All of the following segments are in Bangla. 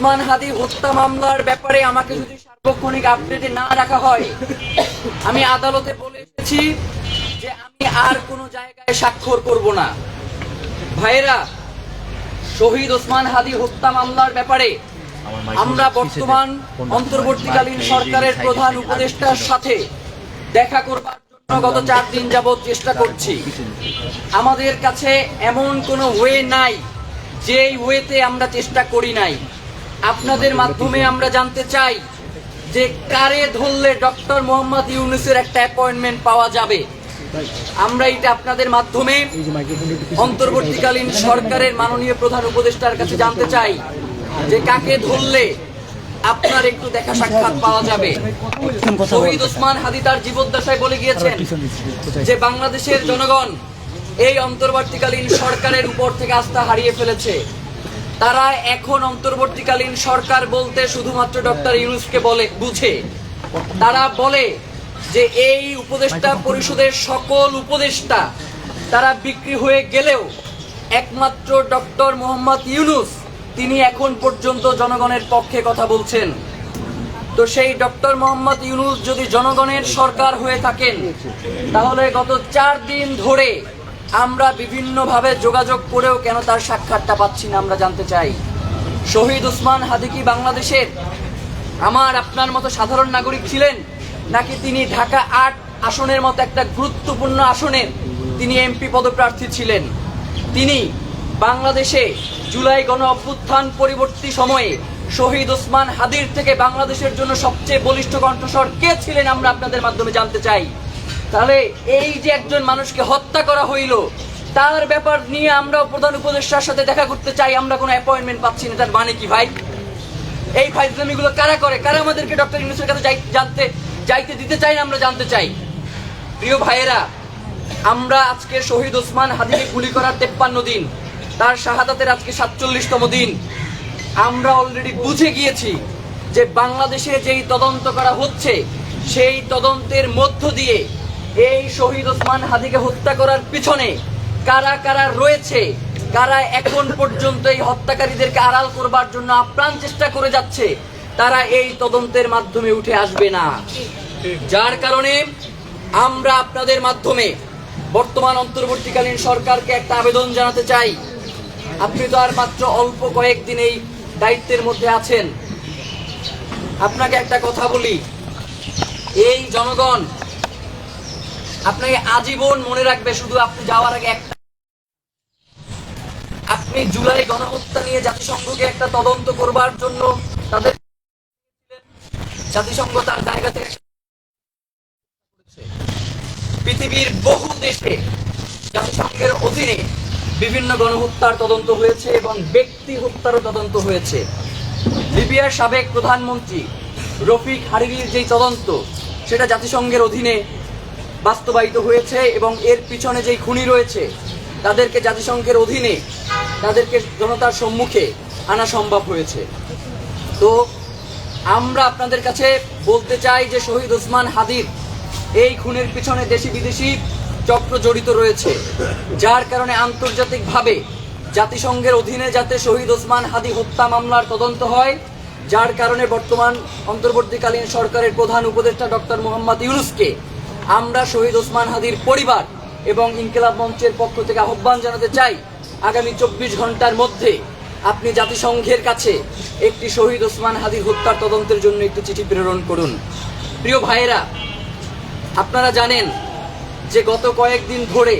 ওসমান হাদি হত্যা মামলার ব্যাপারে আমাকে যদি সার্বক্ষণিক আপডেটে না রাখা হয় আমি আদালতে বলে এসেছি যে আমি আর কোনো জায়গায় স্বাক্ষর করব না। ভাইয়েরা শহীদ ওসমান হাদি হত্যা মামলার ব্যাপারে আমরা বর্তমান অন্তর্বর্তীকালীন সরকারের প্রধান উপদেষ্টার সাথে দেখা করবার জন্য গত চার দিন যাবৎ চেষ্টা করছি। আমাদের কাছে এমন কোনো ওয়ে নাই যেই ওয়েতে আমরা চেষ্টা করি নাই। আপনাদের মাধ্যমে আমরা জানতে চাই যে কারে ধরলে ডক্টর মোহাম্মদ ইউনুসের একটা অ্যাপয়েন্টমেন্ট পাওয়া যাবে। আমরা এটা আপনাদের মাধ্যমে অন্তর্বর্তীকালীন সরকারের মাননীয় প্রধান উপদেষ্টার কাছে জানতে চাই যে কাকে ধরলে আপনার একটু দেখা সাক্ষাৎ পাওয়া যাবে। শহীদ ওসমান হাদি তার জীবদ্দশায় বলে গিয়েছেন যে বাংলাদেশের জনগণ এই অন্তর্বর্তীকালীন সরকারের উপর থেকে আস্থা হারিয়ে ফেলেছে। তারা এখন অন্তর্বর্তীকালীন সরকার বলতে শুধুমাত্র ডক্টর ইউনুসকে বলে বুঝে। তারা বলে যে এই উপদেষ্টা পরিষদের সকল উপদেষ্টা তারা বিক্রি হয়ে গেলেও একমাত্র ডক্টর মোহাম্মদ ইউনুস তিনি এখন পর্যন্ত জনগণের পক্ষে কথা বলছেন। তো সেই ডক্টর মোহাম্মদ ইউনুস যদি জনগণের সরকার হয়ে থাকেন তাহলে গত চার দিন ধরে আমরা বিভিন্নভাবে যোগাযোগ করেও কেন তার সাক্ষাৎটা পাচ্ছি না আমরা জানতে চাই। শহীদ উসমান হাদি কি বাংলাদেশের? আমার আপনার মতো সাধারণ নাগরিক ছিলেন? নাকি তিনি ঢাকা আট আসনের মতো একটা গুরুত্বপূর্ণ আসনের তিনি এমপি পদপ্রার্থী ছিলেন? তিনি বাংলাদেশে জুলাই গণ অভ্যুত্থান পরিবর্তী সময়ে শহীদ ওসমান হাদির থেকে বাংলাদেশের জন্য সবচেয়ে বলিষ্ঠ কণ্ঠস্বর কে ছিলেন আমরা আপনাদের মাধ্যমে জানতে চাই। তাহলে এই যে একজন মানুষকে হত্যা করা হইল, তার ব্যাপার নিয়ে আমরা প্রধান উপদেষ্টার সাথে দেখা করতে চাই, আমরা কোনো অ্যাপয়েন্টমেন্ট পাচ্ছি না, তার মানে কি ভাই? এই ফাইজলামিগুলো কারা করে? কারা আমাদেরকে ডক্টর ইউনুসের কাছে জানতে যাইতে দিতে চাই না আমরা জানতে চাই? প্রিয় ভাইয়েরা, আমরা আজকে শহীদ ওসমান হাদিকে গুলি করার তেপ্পান্ন দিন, তার শাহাদাতের আজকে সাতচল্লিশতম দিন। আমরা অলরেডি বুঝে গিয়েছি যে বাংলাদেশে যেই তদন্ত করা হচ্ছে, সেই তদন্তের মধ্য দিয়ে এই শহীদ ওসমান হাদিকে হত্যা করার পিছনে কারা কারা রয়েছে, কারা এখন পর্যন্ত এই হত্যাকারীদেরকে আড়াল করবার জন্য আপ্রাণ চেষ্টা করে যাচ্ছে, তারা এই তদন্তের মাধ্যমে উঠে আসবে না। যার কারণে আমরা আপনাদের মাধ্যমে বর্তমান অন্তর্বর্তীকালীন সরকারকে একটা আবেদন জানাতে চাই। আপনি তো আর মাত্র অল্প কয়েকদিন এই দায়িত্বের মধ্যে আছেন। আপনাকে একটা কথা বলি। এই জনগণ আপনাকে আজীবন মনে রাখবে, শুধু আপনি যাওয়ার আগে একটা আপনি জুলাই গণহত্যা নিয়ে জাতিসংঘকে একটা তদন্ত করবার জন্য তাদের জাতিসংঘ তার জায়গা থেকে পৃথিবীর বহু দেশে জাতিসংঘের অধীনে বিভিন্ন গণহত্যার তদন্ত হয়েছে এবং ব্যক্তি হত্যারও তদন্ত হয়েছে। লিবিয়ার সাবেক প্রধানমন্ত্রী রফিক হারিরির যেই তদন্ত, সেটা জাতিসংঘের অধীনে বাস্তবায়িত হয়েছে এবং এর পিছনে যেই খুনি রয়েছে, তাদেরকে জাতিসংঘের অধীনে, তাদেরকে জনতার সম্মুখে আনা সম্ভব হয়েছে। তো আমরা আপনাদের কাছে বলতে চাই যে শহীদ ওসমান হাদির এই খুনের পিছনে দেশি বিদেশি চক্র জড়িত রয়েছে, যার কারণে আন্তর্জাতিকভাবে জাতিসংঘের অধীনে যাতে শহীদ ওসমান হাদি হত্যা মামলার তদন্ত হয়, যার কারণে বর্তমান অন্তর্বর্তীকালীন সরকারের প্রধান উপদেষ্টা ডক্টর মোহাম্মদ ইউনুসকে আমরা শহীদ ওসমান হাদির পরিবার এবং ইনকিলাব মঞ্চের পক্ষ থেকে আহ্বান জানাতে চাই, আগামী চব্বিশ ঘণ্টার মধ্যে আপনি জাতিসংঘের কাছে একটি শহীদ ওসমান হাদির হত্যার তদন্তের জন্য একটি চিঠি প্রেরণ করুন। প্রিয় ভাইয়েরা, আপনারা জানেন যে গত কয়েকদিন ধরে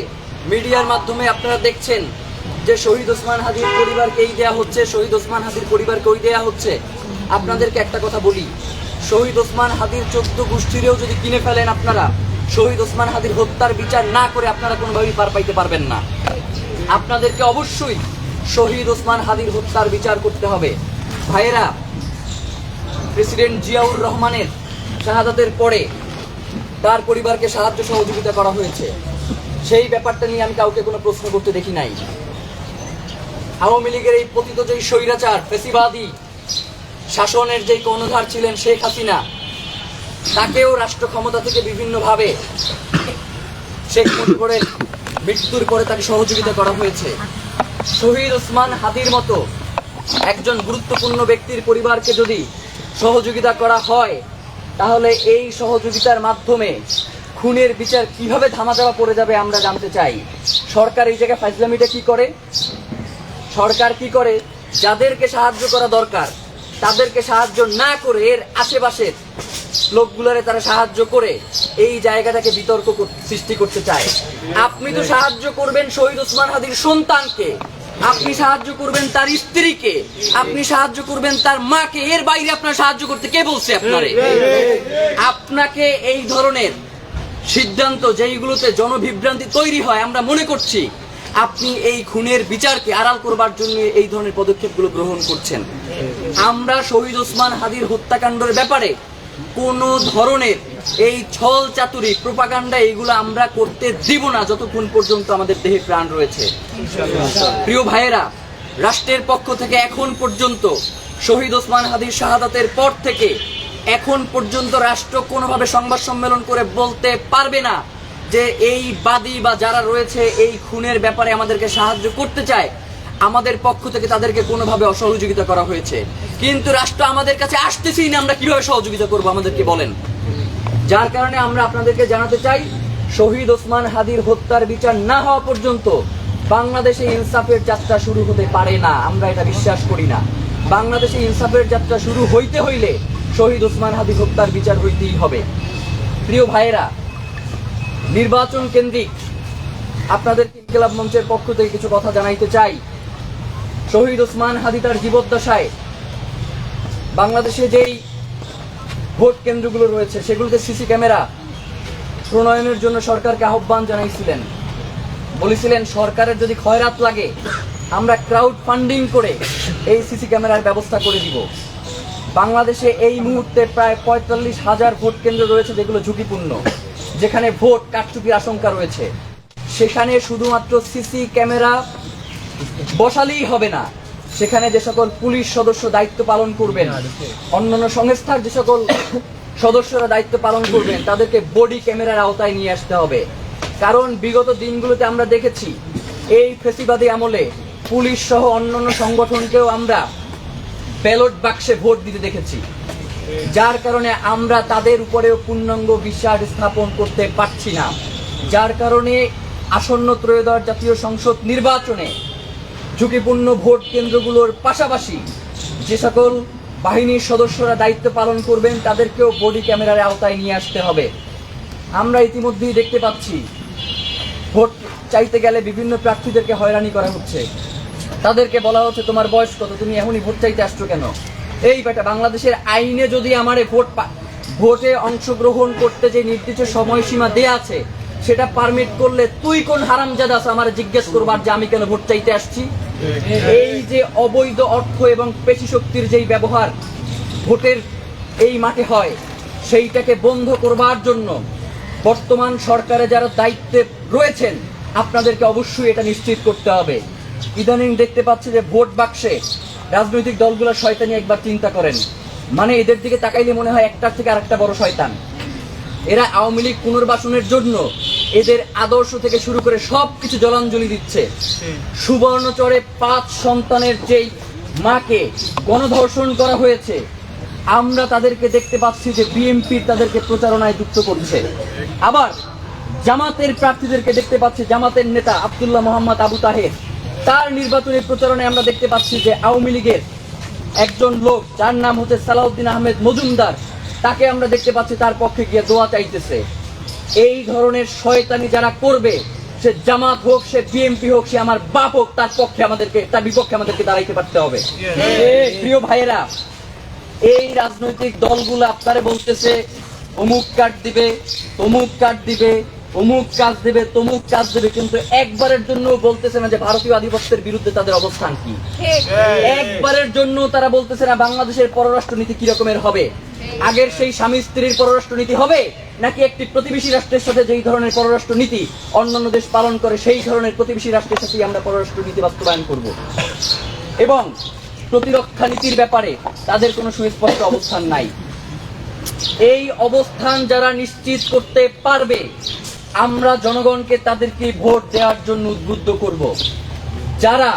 মিডিয়ার মাধ্যমে আপনারা দেখছেন যে শহীদ ওসমান হাদির পরিবারকে এই দেয়া হচ্ছে, শহীদ ওসমান হাদির পরিবারকে ওই দেয়া হচ্ছে। আপনাদেরকে একটা কথা বলি, শহীদ ওসমান হাদির চোদ্দ গোষ্ঠীরেও যদি কিনে ফেলেন আপনারা শহীদ ওসমান হাদির হত্যার বিচার না করে আপনারা কোনোভাবেই পার পাইতে পারবেন না। আপনাদেরকে অবশ্যই শহীদ ওসমান হাদির হত্যার বিচার করতে হবে। ভাইয়েরা, প্রেসিডেন্ট জিয়াউর রহমানের শাহাদাতের পরে তার পরিবারকে সাহায্য সহযোগিতা করা হয়েছে। সেই ব্যাপারটা নিয়ে আমি কাউকে কোনো প্রশ্ন করতে দেখি নাই। আওয়ামী লীগের এই পতিত যেই স্বৈরাচার, ফেসিবাদী শাসনের যেই কর্ণধার ছিলেন শেখ হাসিনা তাকেও রাষ্ট্র ক্ষমতা থেকে বিভিন্নভাবে শেখ মুজিবুরের মৃত্যুর পরে তাকে সহযোগিতা করা হয়েছে। শহীদ ওসমান হাদির মতো একজন গুরুত্বপূর্ণ ব্যক্তির পরিবারকে যদি সহযোগিতা করা হয়, তাহলে এই সহযোগিতার মাধ্যমে খুনের বিচার কীভাবে ধামাচাপা পড়ে যাবে আমরা জানতে চাই। সরকার এই জায়গায় ফাইজলামিটা কি করে? সরকার কি করে? যাদেরকে সাহায্য করা দরকার, তাদেরকে সাহায্য না করে এর আশেপাশের লোকগুলোরে তারা সাহায্য করে এই জায়গাটাকে বিতর্ক সৃষ্টি করতে চায়। আপনি তো সাহায্য করবেন শহীদ ওসমান হাদির সন্তানকে। আপনি সাহায্য করবেন তার স্ত্রীকে। আপনি সাহায্য করবেন তার মাকে। এর বাইরে আপনার সাহায্য করতে কে বলছে আপনারে? আপনাকে এই ধরনের সিদ্ধান্ত যেইগুলোতে জনবিভ্রান্তি তৈরি হয়, আমরা মনে করছি আপনি এই খুনের বিচারকে আড়াল করবার জন্য এই ধরনের পদক্ষেপগুলো গ্রহণ করছেন। আমরা শহীদ ওসমান হাদির হত্যাকাণ্ডের ব্যাপারে কোন ধরনের এই ছল চাতুরি প্রপাগান্ডা এইগুলো আমরা করতে দিব না যতক্ষণ পর্যন্ত আমাদের দেহে প্রাণ রয়েছে। প্রিয় ভাইয়েরা, রাষ্ট্রের পক্ষ থেকে এখন পর্যন্ত শহীদ ওসমান হাদির শাহাদাতের পর থেকে এখন পর্যন্ত রাষ্ট্র কোনোভাবে সংবাদ সম্মেলন করে বলতে পারবে না যে এই বাদী বা যারা রয়েছে এই খুনের ব্যাপারে আমাদেরকে সাহায্য করতে চায়। আমাদের পক্ষ থেকে তাদেরকে কোনোভাবে অসহযোগিতা করা হয়েছে। কিন্তু রাষ্ট্র আমাদের কাছে আসতেছেই না, আমরা কীভাবে সহযোগিতা করব আমাদেরকে বলেন। যার কারণে আমরা আপনাদেরকে জানাতে চাই, শহীদ ওসমান হাদির হত্যার বিচার না হওয়া পর্যন্ত বাংলাদেশে ইনসাফের যাত্রা শুরু হতে পারে না, আমরা এটা বিশ্বাস করি না। বাংলাদেশে ইনসাফের যাত্রা শুরু হইতে হইলে শহীদ ওসমান হাদি হত্যার বিচার হইতেই হবে। প্রিয় ভাইয়েরা, নির্বাচন কেন্দ্রিক আপনাদের ক্লাব মঞ্চের পক্ষ থেকে কিছু কথা জানাইতে চাই। শহীদ ওসমান হাদি তার জীবদ্দশায় বাংলাদেশে যেই ভোট কেন্দ্রগুলো রয়েছে, সেগুলোতে সিসি ক্যামেরা প্রণয়নের জন্য সরকারকে আহ্বান জানাইছিলেন। বলেছিলেন, সরকারের যদি খয়রাত লাগে, আমরা ক্রাউড ফান্ডিং করে এই সিসি ক্যামেরার ব্যবস্থা করে দিব। বাংলাদেশে এই মুহূর্তে প্রায় পঁয়তাল্লিশ হাজার ভোট কেন্দ্র রয়েছে যেগুলো ঝুঁকিপূর্ণ, যেখানে ভোট কারচুপির আশঙ্কা রয়েছে। সেখানে শুধুমাত্র সিসি ক্যামেরা বসালেই হবে না। সেখানে যে সকল পুলিশ সদস্য দায়িত্ব পালন করবেন, অন্যান্য সংস্থার যে সকল সদস্যরা দায়িত্ব পালন করবেন, তাদেরকে বডি ক্যামেরার আওতায় নিয়ে আসতে হবে। কারণ বিগত দিনগুলোতে আমরা দেখেছি, এই ফেসিবাদী আমলে পুলিশ সহ অন্যান্য সংগঠনকেও আমরা ব্যালট বাক্সে ভোট দিতে দেখেছি। যার কারণে আমরা তাদের উপরেও পূর্ণাঙ্গ বিশ্বাস স্থাপন করতে পারছি না। যার কারণে আসন্ন ত্রয়োদশ জাতীয় সংসদ নির্বাচনে ঝুঁকিপূর্ণ ভোট কেন্দ্রগুলোর পাশাপাশি যে সকল বাহিনীর সদস্যরা দায়িত্ব পালন করবেন, তাদেরকেও বডি ক্যামেরার আওতায় নিয়ে আসতে হবে। আমরা ইতিমধ্যেই দেখতে পাচ্ছি, ভোট চাইতে গেলে বিভিন্ন প্রার্থীদেরকে হয়রানি করা হচ্ছে। তাদেরকে বলা হচ্ছে, তোমার বয়স কত? তুমি এখনই ভোট চাইতে আসছো কেন? এই বেটা বাংলাদেশের আইনে যদি আমারে ভোট ভোটে অংশগ্রহণ করতে যে নির্দিষ্ট সময়সীমা দেয়া আছে, সেটা পারমিট করলে তুই কোন হারামজাদা আছে আমার জিজ্ঞেস করবার যে আমি কেন ভোট চাইতে আসছি? এই যে অবৈধ অর্থ এবং পেশি শক্তির যেই ব্যবহার ভোটের এই মাঠে হয়, সেইটাকে বন্ধ করবার জন্য বর্তমান সরকারে যারা দায়িত্বে রয়েছেন, আপনাদেরকে অবশ্যই এটা নিশ্চিত করতে হবে। ইদানিং দেখতে পাচ্ছি যে ভোট বাক্সে রাজনৈতিক দলগুলো শয়তানি একবার চিন্তা করেন। মানে এদের দিকে তাকাইলে মনে হয় একটার থেকে আরেকটা বড় শয়তান। এরা আওয়ামী লীগ পুনর্বাসনের জন্য এদের আদর্শ থেকে শুরু করে সব কিছু জলাঞ্জলি দিচ্ছে। সুবর্ণচরে পাঁচ সন্তানের যেই মাকে গণধর্ষণ করা হয়েছে আমরা তাদেরকে দেখতে পাচ্ছি যে বিএনপি তাদেরকে প্রচারণায় যুক্ত করছে। আবার জামাতের প্রার্থীদেরকে দেখতে পাচ্ছি জামাতের নেতা আব্দুল্লাহ মোহাম্মদ আবু তাহের। তার নির্বাচনী প্রচারণায় আমরা দেখতে পাচ্ছি যে আওয়ামী লীগের একজন লোক যার নাম হচ্ছে সালাউদ্দিন আহমেদ মজুমদার তাকে আমরা দেখতে পাচ্ছি তার পক্ষে গিয়ে দোয়া চাইতেছে। এই ধরনের শয়তানি যারা করবে সে জামাত হোক সে বিএনপি হোক সে আমার বাপ হোক তার পক্ষে আমাদেরকে তার বিপক্ষে আমাদেরকে দাঁড়াইতে পারতে হবে। প্রিয় ভাইয়েরা এই রাজনৈতিক দলগুলো আপনারে বলতেছে অমুক কার্ড দিবে তমুক কার্ড দিবে অমুক কাজ দেবে তমুক কাজ দেবে কিন্তু একবারের জন্য বলতেছে না যে ভারতীয় আধিপত্যের বিরুদ্ধে তাদের অবস্থান কি। একবারের জন্য তারা বলতেছে না বাংলাদেশের পররাষ্ট্র নীতি কি রকমের হবে। আগের সেই স্বামী স্ত্রীর পররাষ্ট্র নীতি হবে? নাকি একটি প্রতিবেশী রাষ্ট্রের সাথে যেই ধরনের পররাষ্ট্র নীতি অন্যান্য দেশ পালন করে সেই ধরনের প্রতিবেশী রাষ্ট্রের সাথেই আমরা পররাষ্ট্র নীতি বাস্তবায়ন করব? এবং প্রতিরক্ষা নীতির ব্যাপারে তাদের কোনো সুস্পষ্ট অবস্থান নাই। এই অবস্থান যারা নিশ্চিত করতে পারবে, আমরা জনগণকে তাদেরকে ভোট দেওয়ার জন্য উদ্বুদ্ধ করব। যারা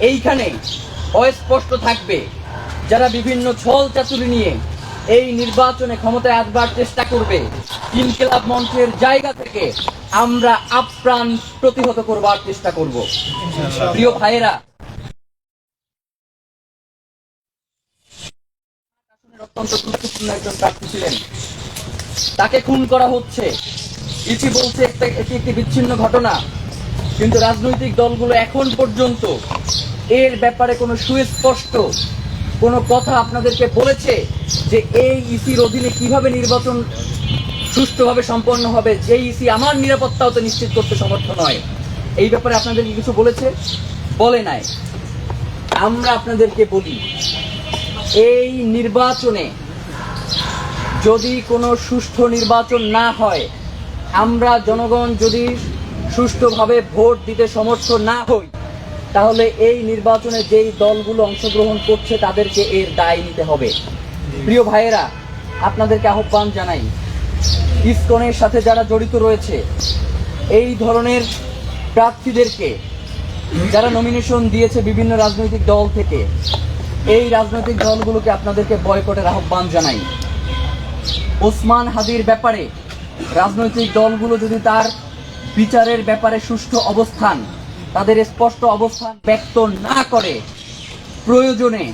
এইখানে অস্পষ্ট থাকবে, যারা বিভিন্ন ছল চাতুরি নিয়ে এই নির্বাচনে ক্ষমতায় আসবার চেষ্টা করবে। ইনকিলাব মঞ্চের জায়গা থেকে আমরা আপ্রাণ প্রতিহত করবার চেষ্টা করব। প্রিয় ভাইয়েরা অত্যন্ত গুরুত্বপূর্ণ একজন প্রার্থী ছিলেন। তাকে খুন করা হচ্ছে। ইসি বলছে একটা- এটি একটি বিচ্ছিন্ন ঘটনা। কিন্তু রাজনৈতিক দলগুলো এখন পর্যন্ত এর ব্যাপারে কোনো সুস্পষ্ট কোনো কথা আপনাদেরকে বলেছে যে এই ইসির অধীনে কীভাবে নির্বাচন সুষ্ঠুভাবে সম্পন্ন হবে? যে ইসি আমার নিরাপত্তাও তো নিশ্চিত করতে সমর্থ নয়। এই ব্যাপারে আপনাদেরকে কিছু বলেছে? বলে নাই। আমরা আপনাদেরকে বলি, এই নির্বাচনে যদি কোনো সুষ্ঠু নির্বাচন না হয়, আমরা জনগণ যদি সুষ্ঠুভাবে ভোট দিতে সমর্থ না হই তাহলে এই নির্বাচনে যেই দলগুলো অংশগ্রহণ করছে তাদেরকে এর দায় নিতে হবে। প্রিয় ভাইয়েরা, আপনাদেরকে আহ্বান জানাই, ইসকনের সাথে যারা জড়িত রয়েছে, এই ধরনের প্রার্থীদেরকে যারা নমিনেশন দিয়েছে বিভিন্ন রাজনৈতিক দল থেকে, এই রাজনৈতিক দলগুলোকে আপনাদেরকে বয়কটের আহ্বান জানাই। ওসমান হাদির ব্যাপারে রাজনৈতিক দলগুলো যদি তার বিচারের ব্যাপারে সুষ্ঠু অবস্থান তাদের স্পষ্ট অবস্থান ব্যক্ত না করে প্রয়োজনে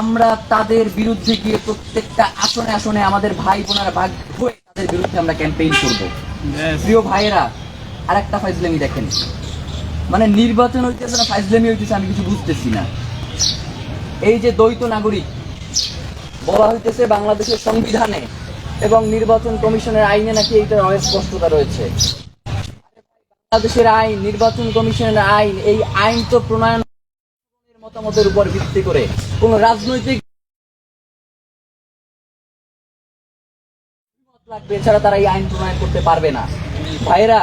আমরা তাদের বিরুদ্ধে গিয়ে প্রত্যেকটা আসনে আসনে আমাদের ভাই বোনেরা ভাগ হয়ে তাদের বিরুদ্ধে আমরা ক্যাম্পেইন করব। প্রিয় ভাইয়েরা আরেকটা ফাইজলামি দেখেন। মানে নির্বাচন হইতেছে না ফাইজলামি হইতেছে আমি কিছু বুঝতেছি না। এই যে দ্বৈত নাগরিক বলা হইতেছে বাংলাদেশের সংবিধানে এবং নির্বাচন কমিশনের আইনে নাকি এইটার অস্পষ্টতা রয়েছে। বাংলাদেশের আইন, নির্বাচন কমিশনের আইন, এই আইন তো প্রণয়ন মতামতের উপর ভিত্তি করে কোন রাজনৈতিক লাগবে, এছাড়া তারা এই আইন প্রণয়ন করতে পারবে না। ভাইরা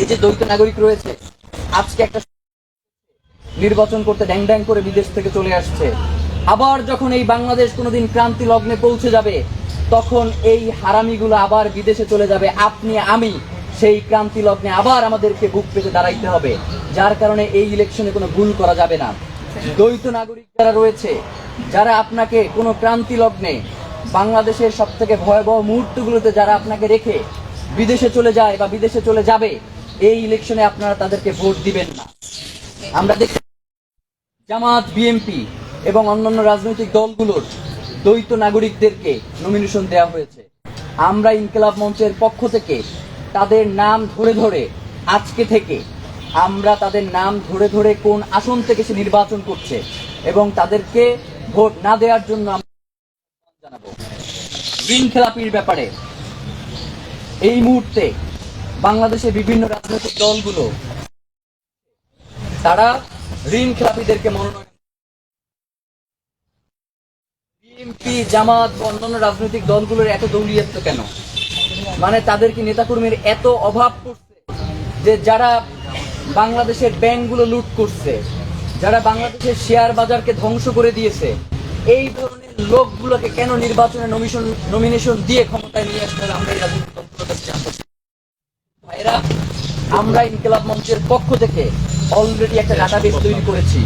এই যে দ্বৈত নাগরিক রয়েছে, আজকে একটা নির্বাচন করতে ড্যাং ড্যাং করে বিদেশ থেকে চলে আসছে। আবার যখন এই বাংলাদেশ কোনোদিন ক্রান্তি লগ্নে পৌঁছে যাবে, তখন এই হারামিগুলো আবার বিদেশে চলে যাবে। আপনি, আমি সেই ক্রান্তি লগ্নে আবার আমাদেরকে বুক পেতে দাঁড়াইতে হবে, যার কারণে এই ইলেকশনে কোনো ভুল করা যাবে না। দ্বৈত নাগরিক যারা রয়েছে, যারা আপনাকে কোনো ক্রান্তি লগ্নে বাংলাদেশের সব থেকে ভয়াবহ মুহূর্তগুলোতে যারা আপনাকে রেখে বিদেশে চলে যায় বা বিদেশে চলে যাবে, এই ইলেকশনে আপনারা তাদেরকে ভোট দিবেন না। আমরা দেখি জামাত বিএমপি এবং অন্যান্য রাজনৈতিক দলগুলোর দ্বৈত নাগরিকদেরকে নমিনেশন দেওয়া হয়েছে। আমরা ইনকিলাব মঞ্চের পক্ষ থেকে তাদের নাম ধরে ধরে আজকে থেকে আমরা তাদের নাম ধরে ধরে কোন আসন থেকে সে নির্বাচন করছে এবং তাদেরকে ভোট না দেওয়ার জন্য জানাব। ঋণ খেলাপির ব্যাপারে এই মুহূর্তে বাংলাদেশের বিভিন্ন রাজনৈতিক দলগুলো তারা ঋণ খেলাপিদেরকে মনোনয়ন বিএনপি, জামাত অন্যান্য রাজনৈতিক দলগুলোর এত দৌলিয়াত্ব কেন? মানে তাদের কি নেতাকর্মীর এত অভাব পড়ছে যে যারা বাংলাদেশের ব্যাংকগুলো লুট করছে, যারা বাংলাদেশের শেয়ার বাজারকে ধ্বংস করে দিয়েছে, এই ধরনের লোকগুলোকে কেন নির্বাচনে নমিশন নমিনেশন দিয়ে ক্ষমতায় নিয়ে আসতে হবে আমরা এই রাজনৈতিক। ভাইরা আমরা ইনকিলাব মঞ্চের পক্ষ থেকে অলরেডি একটা ডাটাবেস তৈরি করেছি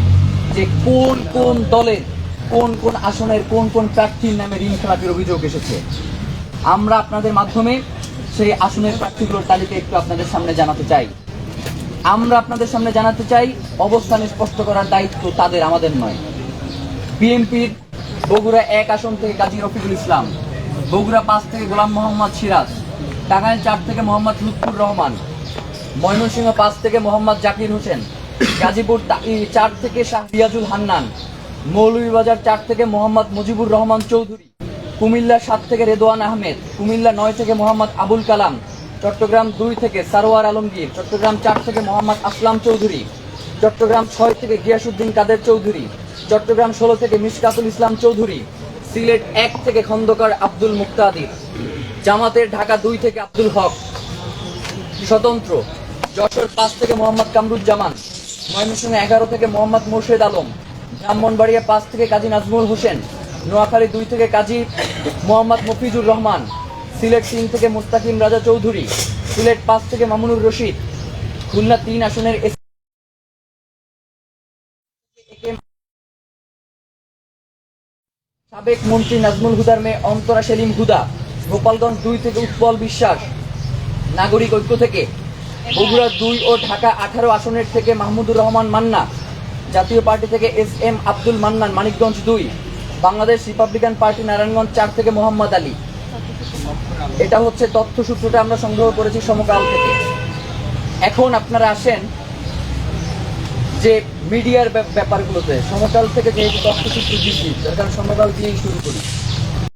যে কোন কোন দলের, কোন কোন আসনের, কোন কোন প্রার্থীর নামে ঋণ খেলাপির অভিযোগ এসেছে আমরা আপনাদের মাধ্যমে সেই আসনের প্রার্থীগুলোর তালিকা একটু আপনাদের সামনে জানাতে চাই। আমরা আপনাদের সামনে জানাতে চাই, অবস্থান স্পষ্ট করার দায়িত্ব তাদের, আমাদের নয়। বিএনপির বগুড়া এক আসন থেকে কাজী রফিকুল ইসলাম, বগুড়া পাঁচ থেকে গোলাম মোহাম্মদ সিরাজ, টাঙ্গাইল চার থেকে মোহাম্মদ লুৎফুর রহমান, ময়মনসিংহ পাঁচ থেকে মোহাম্মদ জাকির হোসেন, গাজীপুর চার থেকে শাহ রিয়াজুল হান্নান, মৌলভীবাজার চার থেকে মোহাম্মদ মুজিবুর রহমান চৌধুরী। কুমিল্লা সাত থেকে রেদোয়ান আহমেদ, কুমিল্লা নয় থেকে মোহাম্মদ আবুল কালাম, চট্টগ্রাম দুই থেকে সারোয়ার আলমগীর, চট্টগ্রাম চার থেকে মোহাম্মদ আসলাম চৌধুরী, চট্টগ্রাম ছয় থেকে গিয়াসুদ্দিন কাদের চৌধুরী, চট্টগ্রাম ষোলো থেকে মিশকাতুল ইসলাম চৌধুরী, সিলেট এক থেকে খন্দকার আব্দুল মুক্তাদির, জামাতের ঢাকা দুই থেকে আব্দুল হক। স্বতন্ত্র, যশোর পাঁচ থেকে মোহাম্মদ কামরুজ্জামান, ময়মনসিংহ এগারো থেকে মোহাম্মদ মোর্শেদ আলম, ব্রাহ্মণবাড়িয়া পাঁচ থেকে কাজী নাজমুল হোসেন নোয়াখালী দুই থেকে কাজী মোহাম্মদ মফিজুর রহমান, সিলেট তিন থেকে মুস্তাকিম রাজা চৌধুরী, সিলেট পাঁচ থেকে মামুনুর রশিদ, খুলনা তিন আসনের এস সাবেক মন্ত্রী নাজমুল হুদার মেয়ে অন্তরা সেলিম হুদা, গোপালগঞ্জ দুই থেকে উৎপল বিশ্বাস, নাগরিক ঐক্য থেকে, বগুড়া দুই ও ঢাকা আঠারো আসনের থেকে মাহমুদুর রহমান মান্না, জাতীয় পার্টি থেকে এস এম আব্দুল মান্নান, মানিকগঞ্জ দুই। বাংলাদেশ রিপাবলিকান পার্টি নারায়ণগঞ্জ চার থেকে মোহাম্মদ আলী। এটা হচ্ছে তথ্য সূত্রটা আমরা সংগ্রহ করেছি সমকাল থেকে। এখন আপনারা আসেন যে মিডিয়ার ব্যাপারগুলোতে। সমকাল থেকে যেহেতু তথ্য সূত্র দিচ্ছি সমকাল দিয়েই শুরু করি।